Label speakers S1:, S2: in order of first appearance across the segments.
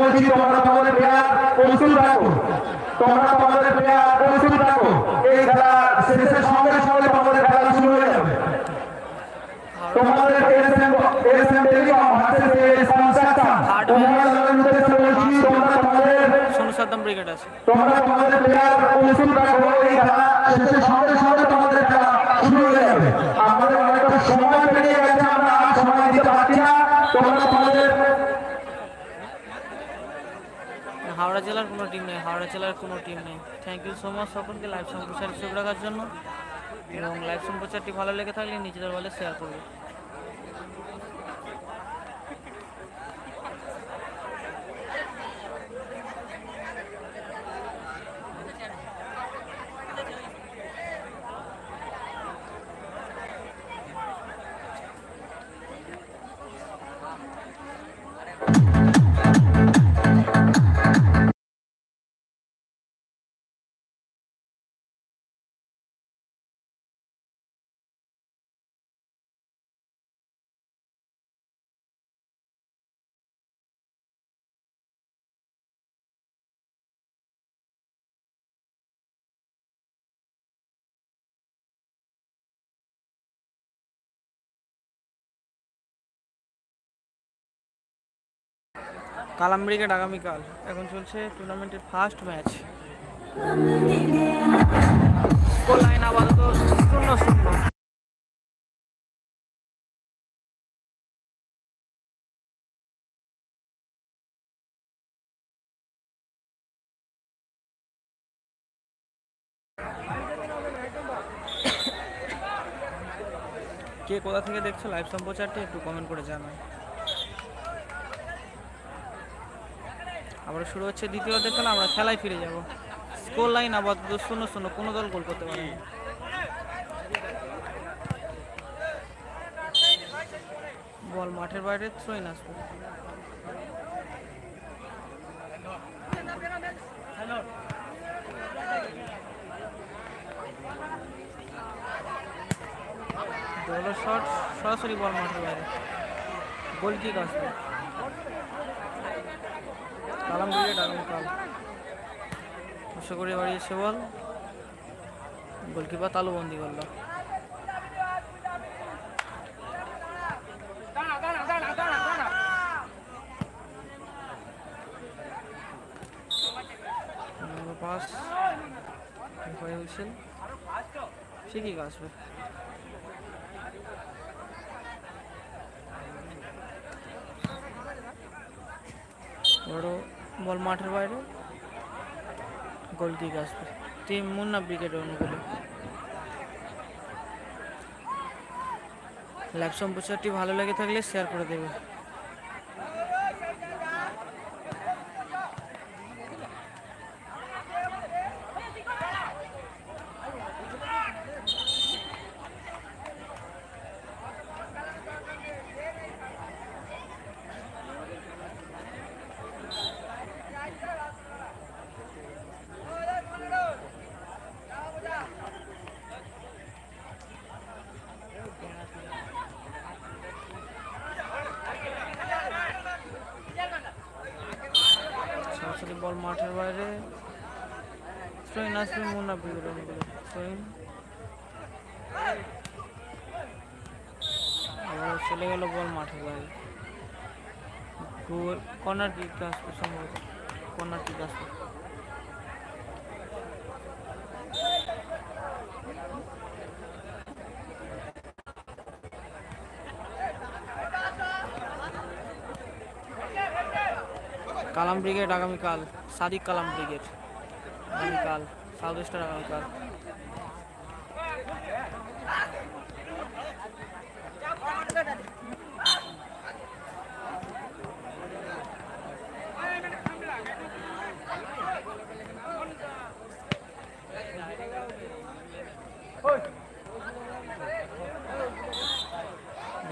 S1: বলছি তোমরা তোমাদের প্লেয়ার প্রস্তুত রাখো। তোমরা তোমাদের প্লেয়ার প্রস্তুত রাখো। এই খেলা শেষের সঙ্গে সঙ্গে তোমাদের খেলা শুরু হয়ে যাবে। তোমাদের এসএম এসএম টেলিকম হার্সেস এস কনস্ট্রাকশন উভয় দলের উদ্দেশ্যে বলছি তোমরা তোমাদের
S2: সোনু ব্রিগেড আছে।
S1: তোমরা তোমাদের প্লেয়ার প্রস্তুত রাখো। এই খেলা শেষের সঙ্গে সঙ্গে তোমাদের খেলা শুরু হয়ে যাবে। আমাদের অনেকটা না।
S2: হাওড়া জেলার কোনো টিম নেই, হাওড়া জেলার কোনো টিম নেই। থ্যাংক ইউ সো মাচ সকলকে লাইভ সম্প্রচার চোখ রাখার জন্য। এবং লাইভ সম্প্রচারটি ভালো লেগে থাকলে নিজেদের বলে শেয়ার করবে। কালাম ব্রিগেড আগামীকাল এখন চলছে টুর্নামেন্টের ফার্স্ট ম্যাচ লাইন কে কোথা থেকে দেখছ লাইভ সম্প্রচারটি একটু কমেন্ট করে জানাও। আবার শুরু হচ্ছে দ্বিতীয় অর্ধের খেলা, আমরা খেলায় ফিরে যাব। স্কোর লাইন আপাতত শূন্য শূন্য, কোনো দল গোল করতে পারেনি। বল মাঠের বাইরে থ্রোইন আসবে। বল শট, সরাসরি বল মাঠের বাইরে। গোল কিক আসবে। কালাম ব্রিগেড আগামীকাল আশা করি বাড়িয়েছে বল। গোলকিপার করল। পাস। হয়ে হুইসেল ঠিকই আসবে বড় বল মাঠের বাইরে। গোল কিক আসবে টিম মুন্না ব্রিগেড অনুকূলে। লাইভ সম্প্রচারটি ভালো লেগে থাকলে শেয়ার করে দেবে। সরাসরি বল মাঠের বাইরে। সোহিন আসবে মুন্না বিবরণ থ্রোইন আবার চলে গেল বল মাঠের বাইরে। কর্নার কিক আসবে সম্ভবত। কর্নার কিক আসবে। কালাম ব্রিগেড আগামীকাল সাদিক কালাম ব্রিগেড আগামীকাল সাউথ ওয়েস্টার আগামীকাল।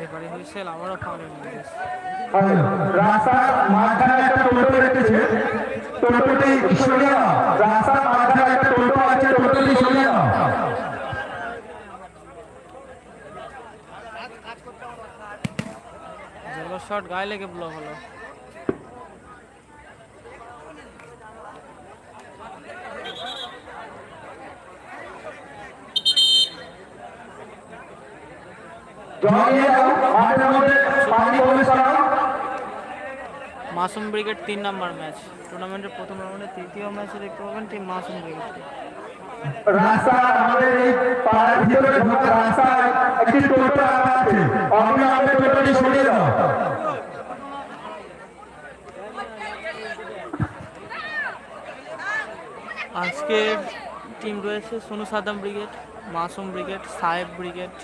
S2: রেফারি হুইসেল আবারও নির্দেশ
S1: রাস্তার মাঝখানে একটা টোটো রেখেছে টোটোটি সরিয়ে নাও। রাস্তার মাঝখানে একটা টোটো আছে টোটোটি নাও।
S2: জেলো শট গায়ে লেগে ব্লক হলো। মাসুম ব্রিগেড তিন নাম্বার ম্যাচ। টুর্নামেন্টের প্রথম রাউন্ডে তৃতীয় ম্যাচে দেখতে পাবেন টিম মাসুম ব্রিগেড
S1: রাস্তা আমাদের এই পাড়ার ভিতরে ঢোকার একটি টোটো রাখা আছে অবিলম্বে টোটোটি সরিয়ে দাও।
S2: আজকে টিম রয়েছে Sonu Saddam brigade Masum brigade Saheb brigade.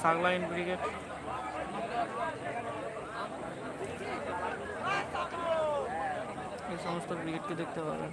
S2: সম্ভবত সাগলাইন ব্রিগেড এই সমস্ত ব্রিগেডকে দেখতে পাবেন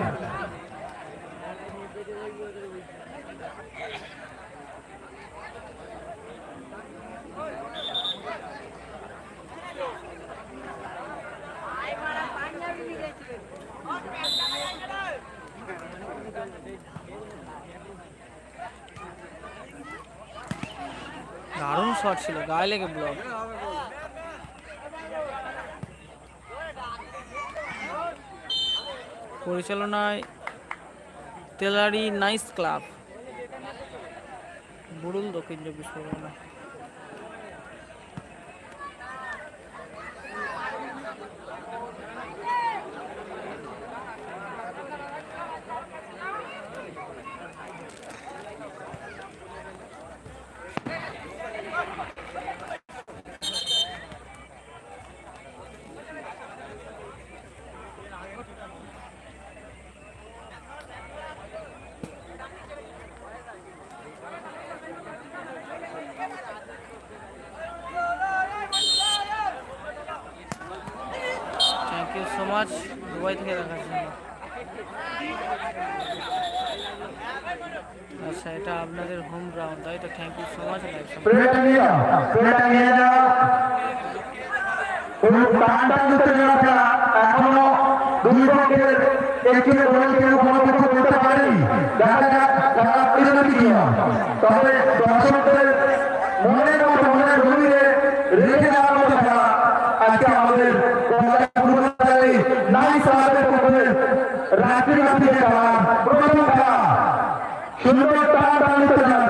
S2: শট ছিল গায়ে লেগে ব্লক পরিচালনায় তেলারি নাইস ক্লাব বুড়ুল দক্ষিণ চব্বিশ Pargana thank you so much Dubai থেকে দেখার জন্য। আচ্ছা এটা আপনাদের হোম গ্রাউন্ড তাই তো? থ্যাংক ইউ সো মাচ
S1: এখনও করতে পারেনি। দেখা যাক কি তবে দর্শকদের মনের মতো রাত্রি রাত্রি খেলা প্রথম খেলা সুন্দর টান টান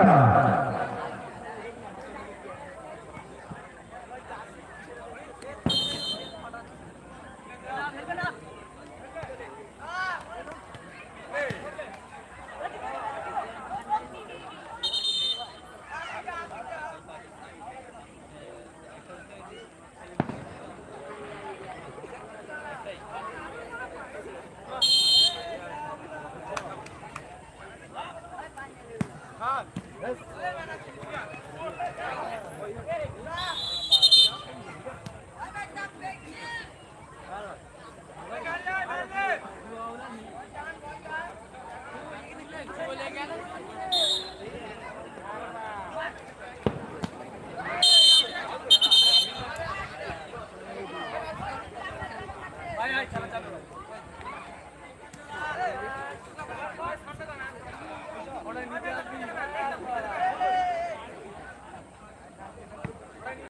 S1: Thank you.